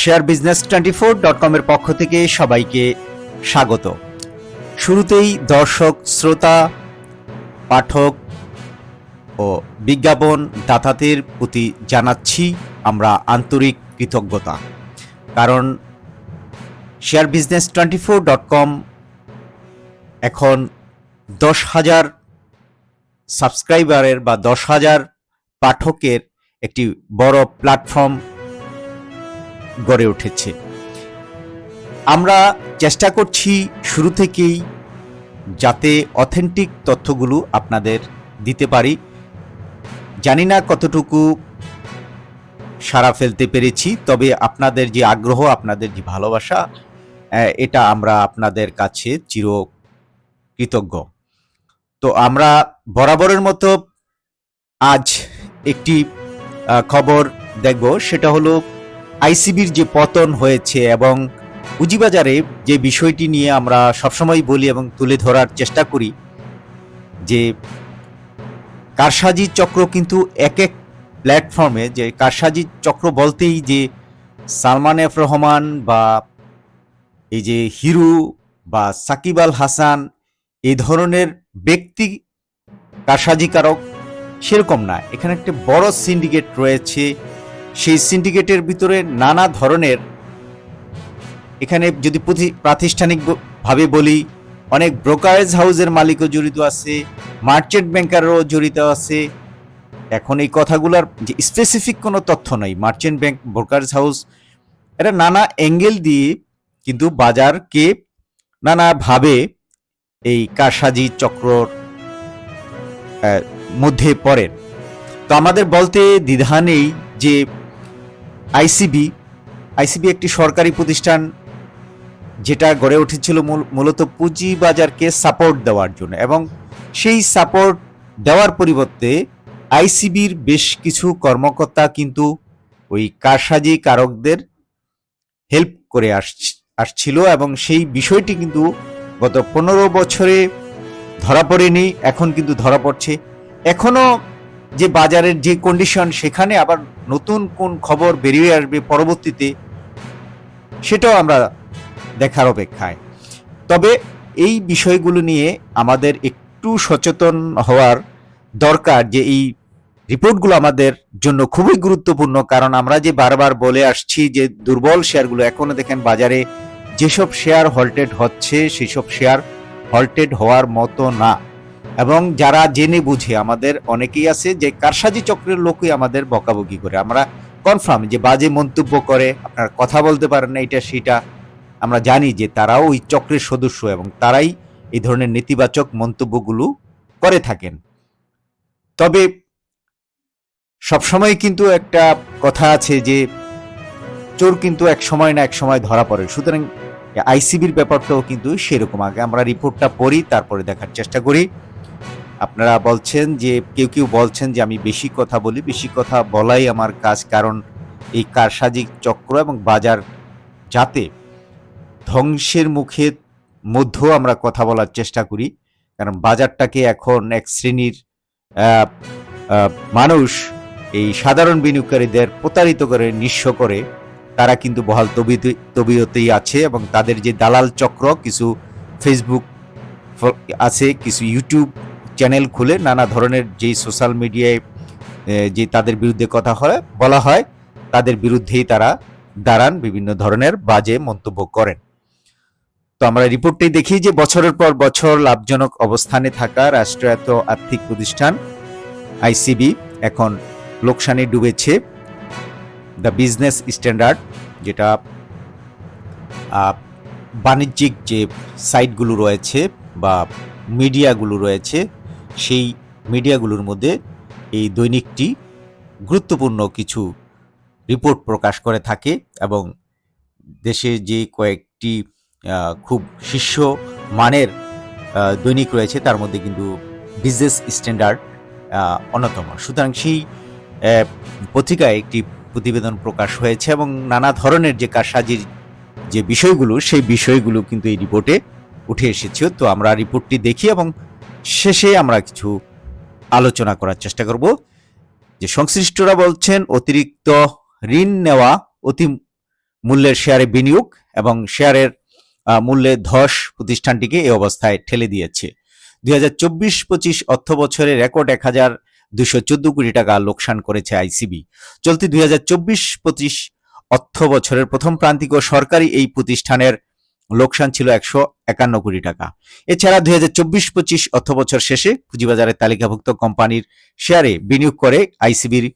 Share business twenty four dot কমের পক্ষ থেকে সবাইকে স্বাগত। শুরুতেই দর্শক, শ্রোতা, পাঠক ও বিজ্ঞাপন দাতাদের প্রতি জানাচ্ছি আমরা আন্তরিক কৃতজ্ঞতা। কারণ share business twenty four dot com এখন দশ হাজার সাবস্ক্রাইবারের বা দশ হাজার পাঠকের একটি বড় প্ল্যাটফর্ম গড়ে উঠেছে। আমরা চেষ্টা করছি শুরু থেকেই যাতে অথেন্টিক তথ্যগুলো আপনাদের দিতে পারি। জানি না কতটুকু সারা ফেলতে পেরেছি, তবে আপনাদের যে আগ্রহ, আপনাদের যে ভালোবাসা এটা আমরা আপনাদের কাছে চির কৃতজ্ঞ তো আমরা বরাবরের মতো আজ একটি খবর দেখব, সেটা হলো আইসিবির যে পতন হয়েছে এবং পুঁজিবাজারে যে বিষয়টি নিয়ে আমরা সবসময় বলি এবং তুলে ধরার চেষ্টা করি, যে কারসাজি চক্র কিন্তু এক এক প্ল্যাটফর্মে, যে কারসাজি চক্র বলতেই যে সালমান এফ রহমান বা এই যে হিরু বা সাকিব আল হাসান এই ধরনের ব্যক্তি কারসাজিকারক সেরকম না। এখানে একটা বড় সিন্ডিকেট রয়েছে। সেই সিন্ডিকেটের ভিতরে নানা ধরনের এখানে যদি প্রতি- প্রাতিষ্ঠানিকভাবে বলি, অনেক ব্রোকারেজ হাউসের মালিকও জড়িত আছে মার্চেন্ট ব্যাংকারও জড়িত আছে। এখন এই কথাগুলোর যে স্পেসিফিক কোনো তথ্য নাই। মার্চেন্ট ব্যাংক ব্রোকারেজ হাউস এটা নানা অ্যাঙ্গেল দিয়ে কিন্তু বাজারকে নানাভাবে এই কারসাজি চক্রর মধ্যে পড়েন। তো আমাদের বলতে দ্বিধা নেই যে আইসিবি আইসিবি একটি সরকারি প্রতিষ্ঠান যেটা গড়ে উঠেছিল মূল- মূলত পুঁজিবাজারকে সাপোর্ট দেওয়ার জন্য এবং সেই সাপোর্ট দেওয়ার পরিবর্তে আইসিবির বেশ কিছু কর্মকর্তা কিন্তু ওই কারসাজি কারকদের হেল্প করে আসছ- আসছিল এবং সেই বিষয়টি কিন্তু গত পনেরো বছরে ধরা পড়েনি, এখন কিন্তু ধরা পড়ছে। এখনও যে বাজারের যে কন্ডিশন সেখানে আবার নতুন কোন খবর বেরিয়ে আসবে পরবর্তীতে, সেটাও আমরা দেখার অপেক্ষায়। তবে এই বিষয়গুলো নিয়ে আমাদের একটু সচেতন হওয়ার দরকার যে এই রিপোর্টগুলো আমাদের জন্য খুবই গুরুত্বপূর্ণ, কারণ আমরা যে বারবার বলে আসছি যে দুর্বল শেয়ারগুলো এখনও দেখেন বাজারে যেসব শেয়ার হল্টেড হচ্ছে, সেসব শেয়ার হল্টেড হওয়ার মতো না। এবং যারা জেনে বুঝে, আমাদের অনেকেই আছে যে কারসাজি চক্রের লোকই আমাদের বকাবকি করে। আমরা কনফার্ম যে বাজে মন্তব্য করে, আপনার কথা বলতে পারেন না, এটা সেটা আমরা জানি যে তারাও ওই চক্রের সদস্য এবং তারাই এই ধরনের নেতিবাচক মন্তব্যগুলো করে থাকেন। তবে সবসময় কিন্তু একটা কথা আছে যে চোর কিন্তু এক সময় না এক সময় ধরা পড়ে। সুতরাং আইসিবির ব্যাপারটাও কিন্তু সেরকম। আগে আমরা রিপোর্টটা পড়ি, তারপরে দেখার চেষ্টা করি। আপনারা বলছেন যে, কেউ কেউ বলছেন যে, আমি বেশি কথা বলি। বেশি কথা বলাই আমার কাজ, কারণ এই কারসাজি চক্র এবং বাজার যাতে ধ্বংসের মুখে মধ্যেও আমরা কথা বলার চেষ্টা করি। কারণ বাজারটাকে এখন এক শ্রেণির মানুষ এই সাধারণ বিনিয়োগকারীদের প্রতারিত করে, নিঃস্ব করে তারা কিন্তু বহাল তবি- তবিয়তেই আছে এবং তাদের যে দালাল চক্র, কিছু ফেসবুক আছে, কিছু ইউটিউব চ্যানেল খুলে নানা ধরনের যেই সোশ্যাল মিডিয়ায় যে তাদের বিরুদ্ধে কথা হয়, বলা হয়, তাদের বিরুদ্ধেই তারা দাঁড়ান, বিভিন্ন ধরনের বাজে মন্তব্য করেন। তো আমরা রিপোর্টটাই দেখি যে বছরের পর বছর লাভজনক অবস্থানে থাকা রাষ্ট্রায়ত্ত আর্থিক প্রতিষ্ঠান আইসিবি এখন লোকসানে ডুবেছে। দ্য বিজনেস স্ট্যান্ডার্ড যেটা বাণিজ্যিক যে সাইটগুলো রয়েছে বা মিডিয়াগুলো রয়েছে, সেই মিডিয়াগুলোর মধ্যে এই দৈনিকটি গুরুত্বপূর্ণ কিছু রিপোর্ট প্রকাশ করে থাকে এবং দেশে যে কয়েকটি খুব শীর্ষ মানের দৈনিক রয়েছে, তার মধ্যে কিন্তু বিজনেস স্ট্যান্ডার্ড অন্যতম। সুতরাং সেই পত্রিকায় একটি প্রতিবেদন প্রকাশ হয়েছে এবং নানা ধরনের যে কারসাজির যে বিষয়গুলো, সেই বিষয়গুলো কিন্তু এই রিপোর্টে উঠে এসেছে। তো আমরা রিপোর্টটি দেখি এবং শেষে আমরা কিছু আলোচনা করার চেষ্টা করব। যে সংশ্লিষ্টরা বলছেন, অতিরিক্ত ঋণ নেওয়া অতি মূল্যের শেয়ারে বিনিয়োগ এবং শেয়ারের মূল্যে ধস প্রতিষ্ঠানটিকে এই অবস্থায় ঠেলে দিয়েছে। দুই হাজার চব্বিশ পঁচিশ অর্থ বছরে রেকর্ড এক হাজার দুশো কোটি টাকা লোকসান করেছে আইসিবি। চলতি দুই হাজার চব্বিশ পঁচিশ অর্থ বছরের প্রথম প্রান্তিক ও সরকারি এই প্রতিষ্ঠানের লোকসান ছিল একশো একান্ন কোটি টাকা। এছাড়া দুই হাজার চব্বিশ পঁচিশ অর্থ বছর শেষে পুঁজিবাজারে তালিকাভুক্ত কোম্পানির শেয়ারে বিনিয়োগ করে আইসিবির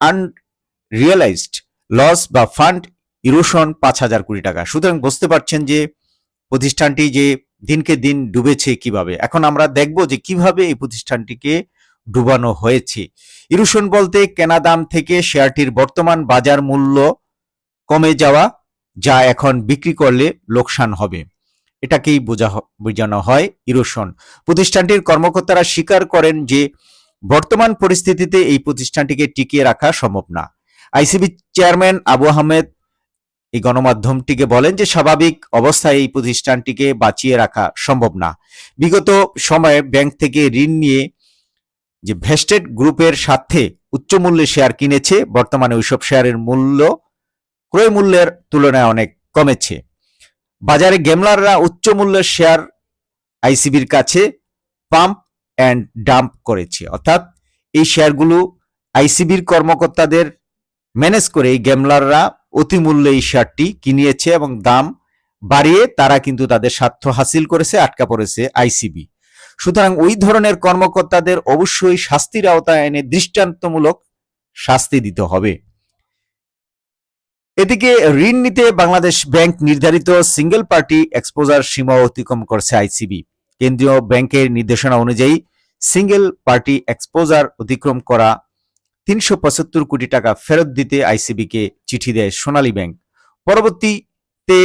আনরিয়েলাইজড লস বা ফান্ড ইরোশন পাঁচ হাজার কোটি টাকা। সুতরাং বুঝতে পারছেন যে প্রতিষ্ঠানটি যে দিনকে দিন ডুবেছে কীভাবে। এখন আমরা দেখব যে কীভাবে এই প্রতিষ্ঠানটিকে ডুবানো হয়েছে। ইরোশন বলতে কেনা দাম থেকে শেয়ারটির বর্তমান বাজার মূল্য কমে যাওয়া, যা এখন বিক্রি করলে লোকসান হবে। এটাকেই বোঝা বোঝানো হয় ইরোশন। প্রতিষ্ঠানটির কর্মকর্তারা স্বীকার করেন যে, বর্তমান পরিস্থিতিতে এই প্রতিষ্ঠানটিকে টিকিয়ে রাখা সম্ভব না। আইসিবি চেয়ারম্যান আবু আহমেদ এই গণমাধ্যমটিকে বলেন যে, স্বাভাবিক অবস্থায় এই প্রতিষ্ঠানটিকে বাঁচিয়ে রাখা সম্ভব না। বিগত সময়ে ব্যাংক থেকে ঋণ নিয়ে যে ভেস্টেড গ্রুপের সাথে উচ্চ মূল্যে শেয়ার কিনেছে, বর্তমানে ওইসব শেয়ারের মূল্য ক্রয় মূল্যের তুলনায় অনেক কমেছে। বাজারে গেমলাররা উচ্চ মূল্যের শেয়ার আইসিবির কাছে পাম্প অ্যান্ড ডাম্প করেছে। অর্থাৎ এই শেয়ারগুলো আইসিবির কর্মকর্তাদের ম্যানেজ করে এই গেমলাররা অতি মূল্যে এই শেয়ারটি কিনিয়েছে এবং দাম বাড়িয়ে তারা কিন্তু তাদের স্বার্থ হাসিল করেছে, আটকা পড়েছে আইসিবি। সুতরাং ওই ধরনের কর্মকর্তাদের অবশ্যই শাস্তির আওতায় এনে দৃষ্টান্তমূলক শাস্তি দিতে হবে। এদিকে ঋণ নিতে বাংলাদেশ ব্যাংক নির্ধারিত সিঙ্গেল পার্টি এক্সপোজার সীমা অতিক্রম করছে আইসিবি। কেন্দ্রীয় ব্যাংকের নির্দেশনা অনুযায়ী সিঙ্গেল পার্টি এক্সপোজার অতিক্রম করা তিনশো পঁচাত্তর কোটি টাকা ফেরত দিতে আইসিবিকে চিঠি দেয় সোনালী ব্যাংক। পরবর্তীতে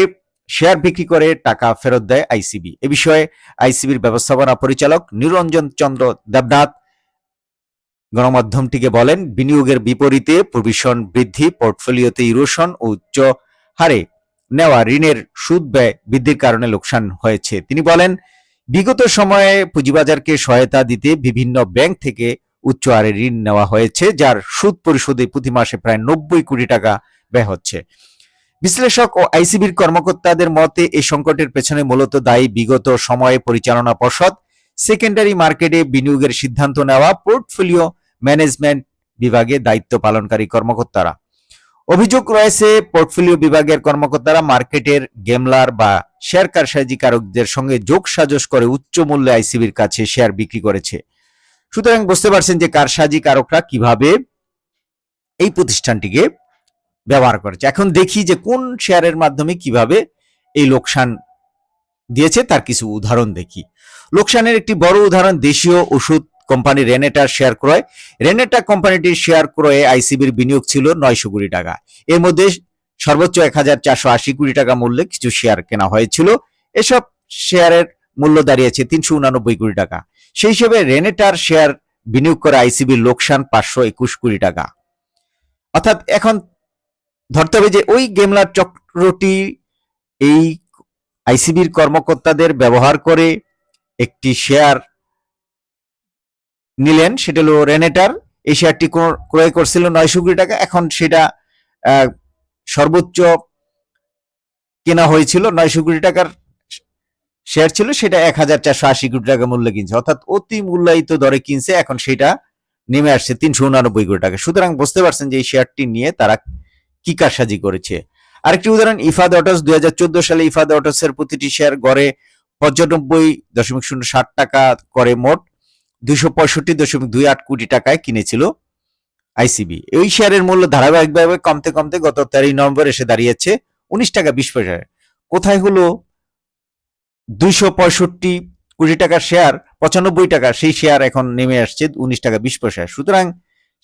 শেয়ার বিক্রি করে টাকা ফেরত দেয় আইসিবি। এ বিষয়ে আইসিবির ব্যবস্থাপনা পরিচালক নিরঞ্জন চন্দ্র দেবনাথ গণমাধ্যমটিকে বলেন, বিনিয়োগের বিপরীতে প্রভিশন বৃদ্ধি, পোর্টফোলিওতে ইরোশন ও উচ্চ হারে নেওয়া ঋণের সুদ ব্যয় বৃদ্ধির কারণে লোকসান হয়েছে। তিনি বলেন, বিগত সময়ে পুঁজিবাজারকে সহায়তা দিতে বিভিন্ন ব্যাংক থেকে উচ্চ হারে ঋণ নেওয়া হয়েছে, যার সুদ পরিশোধে প্রতি মাসে প্রায় নব্বই কোটি টাকা ব্যয় হচ্ছে। বিশ্লেষক ও আইসিবির কর্মকর্তাদের মতে, এই সংকটের পেছনে মূলত দায়ী বিগত সময়ে পরিচালনা পর্ষদ, সেকেন্ডারি মার্কেটে বিনিয়োগের সিদ্ধান্ত নেওয়া, পোর্টফোলিও ম্যানেজমেন্ট বিভাগে দায়িত্ব পালনকারী কর্মকর্তারা। অভিযোগ রয়েছে, পোর্টফোলিও বিভাগের কর্মকর্তারা মার্কেটের গেমলার বা শেয়ার কারসাজিকারকদের সঙ্গে যোগ সাজস করে উচ্চ মূল্যে আইসিবির কাছে শেয়ার বিক্রি করেছে। সুতরাং বুঝতে পারছেন যে কারসাজি কারকরা কীভাবে এই প্রতিষ্ঠানটিকে ব্যবহার করেছে। এখন দেখি যে কোন শেয়ারের মাধ্যমে কীভাবে এই লোকসান দিয়েছে, তার কিছু উদাহরণ দেখি। লোকসানের একটি বড় উদাহরণ, দেশীয় ওষুধ কোম্পানি রেনেটার শেয়ার ক্রয়। রেনেটা কোম্পানিটির শেয়ার ক্রয়ে আইসিবির বিনিয়োগ ছিল নয়শো কোটি টাকা। এর মধ্যে সর্বোচ্চ এক হাজার চারশো আশি কোটি টাকা মূল্যে কিছু শেয়ার কেনা হয়েছিল। এসব শেয়ারের মূল্য দাঁড়িয়েছে তিনশো উনানব্বই কোটি টাকা। সেই হিসেবে রেনেটার শেয়ার বিনিয়োগ করে আইসিবির লোকসান পাঁচশো একুশ কোটি টাকা। অর্থাৎ এখন ধরতে হবে যে ওই গেমলার চক্রটি এই আইসিবির কর্মকর্তাদের ব্যবহার করে একটি শেয়ার নিলেন। সেটা হলো রেনেটার এই শেয়ারটি ক্রয় করছিল নয়শো কোটি টাকা। এখন সেটা সর্বোচ্চ কেনা হয়েছিল নয়শো কোটি টাকার শেয়ার ছিল। সেটা এক হাজার চারশো আশি কোটি টাকা মূল্যে কিনছে। অর্থাৎ অতি মূল্যায়িত দরে কিনছে। এখন সেটা নেমে আসছে তিনশো উনানব্বই কোটি টাকা। সুতরাং বুঝতে পারছেন যে এই শেয়ারটি নিয়ে তারা কি কারসাজি করেছে? আরেকটি উদাহরণ, ইফাদ অটোস, দুই সালে ইফাদ অটোসের প্রতিটি শেয়ার গড়ে পঁচানব্বই দশমিক শূন্য ষাট টাকা করে মোট, দুইশো পঁয়ষট্টি দশমিক দুই আট কোটি টাকায় কিনেছিল আইসিবি। এই শেয়ারের মূল্য ধারাবাহিকভাবে কমতে কমতে গত তেরোই নভেম্বর এসে দাঁড়িয়েছে উনিশ টাকা বিশ পয়সায় কোথায় হলো? দুইশো পঁয়ষট্টি কোটি টাকার শেয়ার, পঁচানব্বই টাকা, সেই শেয়ার এখন নেমে আসছে উনিশ টাকা বিশ পয়সায় সুতরাং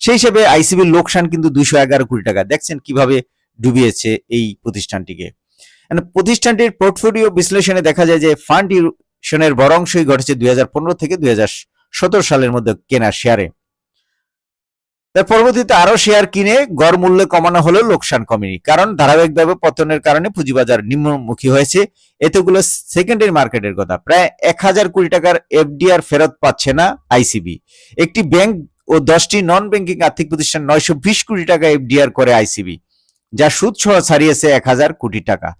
সেই হিসেবে আইসিবির লোকসান কিন্তু দুইশো এগারো কোটি টাকা। দেখছেন কীভাবে ডুবিয়েছে এই প্রতিষ্ঠানটিকে। প্রতিষ্ঠানটির পোর্টফোলিও বিশ্লেষণে দেখা যায় যে ফান্ড ইউশনের বড় অংশই ঘটেছে দুই থেকে দুই সালের মধ্যে কেনা শেয়ারে তার পরবর্তীতে আরও শেয়ার কিনে গড় মূল্য কমানো হলেও লোকসান কমেনি। কারণ ধারাবাহিকভাবে পতনের কারণে পুঁজিবাজার নিম্নমুখী হয়েছে। এতগুলো সেকেন্ডারি মার্কেটের কথা। প্রায় এক হাজার কোটি টাকার এফডিআর ফেরত পাচ্ছে না আইসিবি। একটি ব্যাংক ও দশটি নন ব্যাংকিং আর্থিক প্রতিষ্ঠান নয়শো বিশ কোটি টাকা এফডিআর করে আইসিবি যা সুদ সহ ছাড়িয়েছে এক হাজার কোটি টাকা।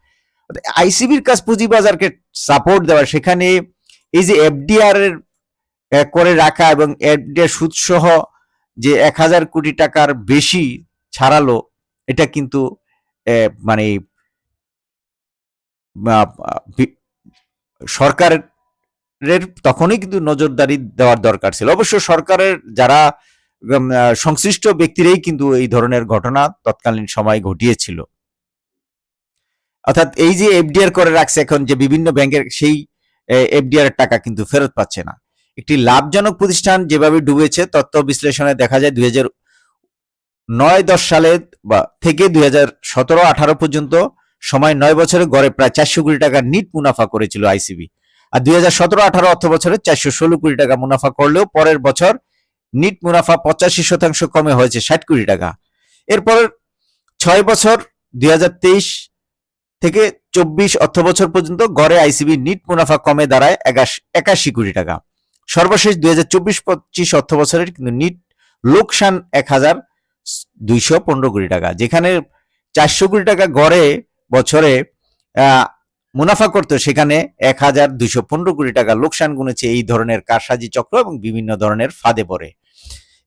আইসিবির কাছ পুঁজিবাজারকে সাপোর্ট দেওয়া সেখানে এই যে এফডিআর এর করে রাখা এবং এফডিআর সুদ সহ যে এক হাজার কোটি টাকার বেশি ছাড়ালো এটা কিন্তু মানে আহ, সরকারের তখনই কিন্তু নজরদারি দেওয়ার দরকার ছিল। অবশ্য সরকারের যারা সংশ্লিষ্ট ব্যক্তিরাই কিন্তু এই ধরনের ঘটনা তৎকালীন সময় ঘটিয়েছিল। অর্থাৎ এই যে এফডিআর করে রাখছে এখন যে বিভিন্ন ব্যাংকের, সেই এফডিআর টাকা কিন্তু ফেরত পাচ্ছে না। একটি লাভজনক প্রতিষ্ঠান যেভাবে ডুবেছে, তথ্য বিশ্লেষণে দেখা যায় দুই নয় দশ সালে বা থেকে দুই হাজার সতেরো আঠারো পর্যন্ত সময় নয় বছরে গড়ে প্রায় চারশো কোটি টাকা নিট মুনাফা করেছিল আইসিবি। আর দুই হাজার সতেরো আঠারো অর্থ বছরে চারশো ষোলো কোটি টাকা মুনাফা করলেও পরের বছর নিট মুনাফা পঁচাশি শতাংশ কমে হয়েছে ষাট কোটি টাকা। এরপর ছয় বছর দুই হাজার তেইশ থেকে চব্বিশ অর্থ বছর পর্যন্ত গড়ে আইসিবি নিট মুনাফা কমে দাঁড়ায় একাশ- কোটি টাকা। সর্বশেষ দুই হাজার চব্বিশ পঁচিশ অর্থ বছরের কিন্তু নিট লোকসান এক হাজার দুইশো পনেরো কোটি টাকা, যেখানে চারশো কোটি টাকা গড়ে বছরে মুনাফা করতো, সেখানে এক হাজার দুইশো পনেরো কোটি টাকা লোকসান গুনেছে এই ধরনের কারসাজি চক্র এবং বিভিন্ন ধরনের ফাঁদে পড়ে।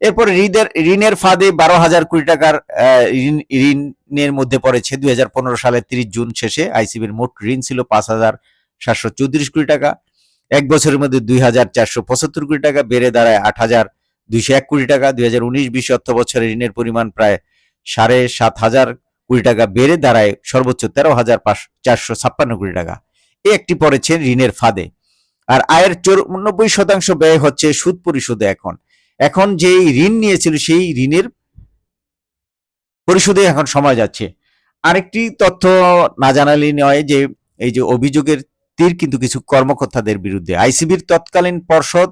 এরপরে ঋণের ঋণের ফাঁদে বারো হাজার কোটি টাকার ঋণ, ঋণের মধ্যে পড়েছে দুই হাজার পনেরো সালের তিরিশ জুন শেষে। আইসিবির মোট ঋণ ছিল পাঁচ হাজার সাতশো চৌত্রিশ কোটি টাকা। এক বছরের মধ্যে দুই হাজার চারশো পঁচাত্তর কোটি টাকা, বেড়ে দাঁড়ায় আট হাজার দুইশো এক কোটি টাকা। দুই হাজার উনিশ বিশ অর্থ বছরে ঋণের পরিমাণ প্রায় সাড়ে সাত হাজার কোটি টাকা বেড়ে দাঁড়ায় সর্বোচ্চ তেরো হাজার পাঁচ চারশো ছাপ্পান্ন কোটি টাকা। এ একটি পড়েছে ঋণের ফাঁদে। আর আয়ের চৌরানব্বই শতাংশ ব্যয় হচ্ছে সুদ পরিশোধে এখন। এখন যে ঋণ নিয়েছিল, সেই ঋণের পরিশোধে এখন সময় যাচ্ছে। আরেকটি তথ্য না জানালেই নয় যে, এই যে অভিযোগের তীর কিন্তু কিছু কর্মকর্তাদের বিরুদ্ধে। আইসিবির তৎকালীন পর্ষদ,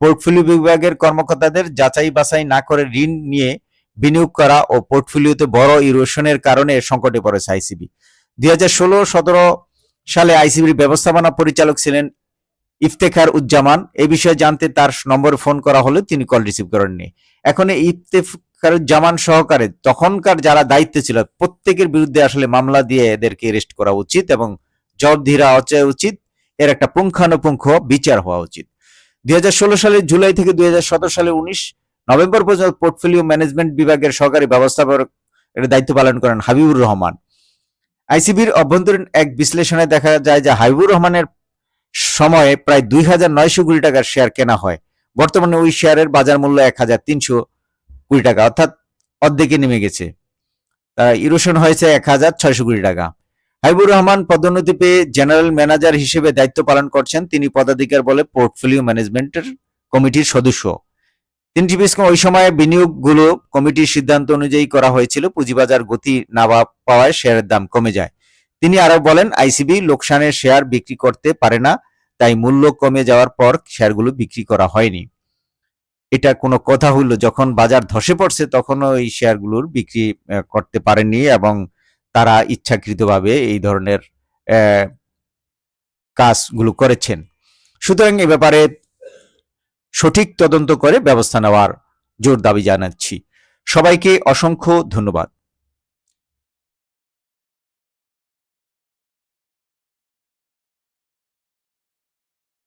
পোর্টফোলিও বিভাগের কর্মকর্তাদের যাচাই বাছাই না করে ঋণ নিয়ে বিনিয়োগ করা ও পোর্টফোলিওতে বড় ইরোশনের কারণে সংকটে পড়েছে আইসিবি। দুই হাজার ষোলো, সতেরো সালে আইসিবির ব্যবস্থাপনা পরিচালক ছিলেন ইফতেখার উজ্জামান। এই বিষয়ে জানতে তার নম্বরে ফোন করা হলে তিনি কল রিসিভ করেননি। এখন ইফতেখার উজ্জামান সহকারে তখনকার যারা দায়িত্বে ছিল, প্রত্যেকের বিরুদ্ধে আসলে মামলা দিয়ে এদেরকে অ্যারেস্ট করা উচিত এবং জবাবদিহিরা অচয় উচিত। এর একটা পুঙ্খানুপুঙ্খ বিচার হওয়া উচিত। দুই সালের জুলাই থেকে দুই হাজার সতেরো সালে উনিশ নভেম্বর পর্যন্ত পোর্টফোলিও ম্যানেজমেন্ট বিভাগের সহকারী ব্যবস্থাপক দায়িত্ব পালন করেন হাবিবুর রহমান। আইসিবির অভ্যন্তরীণ এক বিশ্লেষণে দেখা যায় যে হাবিবুর রহমানের সময়ে প্রায় দুই হাজার নয়শো কোটি টাকার শেয়ার কেনা হয়। বর্তমানে ওই শেয়ারের বাজার মূল্য এক হাজার তিনশো কোটি টাকা, অর্থাৎ অর্ধেকে নেমে গেছে। তার ইরোশন হয়েছে এক হাজার ছয়শো কোটি টাকা। হাবিবুর রহমান পদোন্নতি পেয়ে জেনারেল ম্যানেজার হিসেবে দায়িত্ব পালন করছেন। তিনি পদাধিকার বলে পোর্টফোলিও ম্যানেজমেন্টের কমিটির সদস্য। তিনি টিপিএসকে ওই সময় বিনিয়োগগুলো কমিটির সিদ্ধান্ত অনুযায়ী করা হয়েছিল, পুঁজিবাজার গতি না পাওয়ায় শেয়ারের দাম কমে যায়। তিনি আরও বলেন, আইসিবি লোকসানের শেয়ার বিক্রি করতে পারে না, তাই মূল্য কমে যাওয়ার পর শেয়ারগুলো বিক্রি করা হয়নি। এটা কোনো কথা হইল, যখন বাজার ধসে পড়ছে তখনও এই শেয়ারগুলোর বিক্রি করতে পারেনি এবং তারা ইচ্ছাকৃতভাবে এই ধরনের কাজগুলো করেছেন। সুতরাং এ ব্যাপারে সঠিক তদন্ত করে ব্যবস্থা নেওয়ার জোর দাবি জানাচ্ছি। সবাইকে অসংখ্য ধন্যবাদ।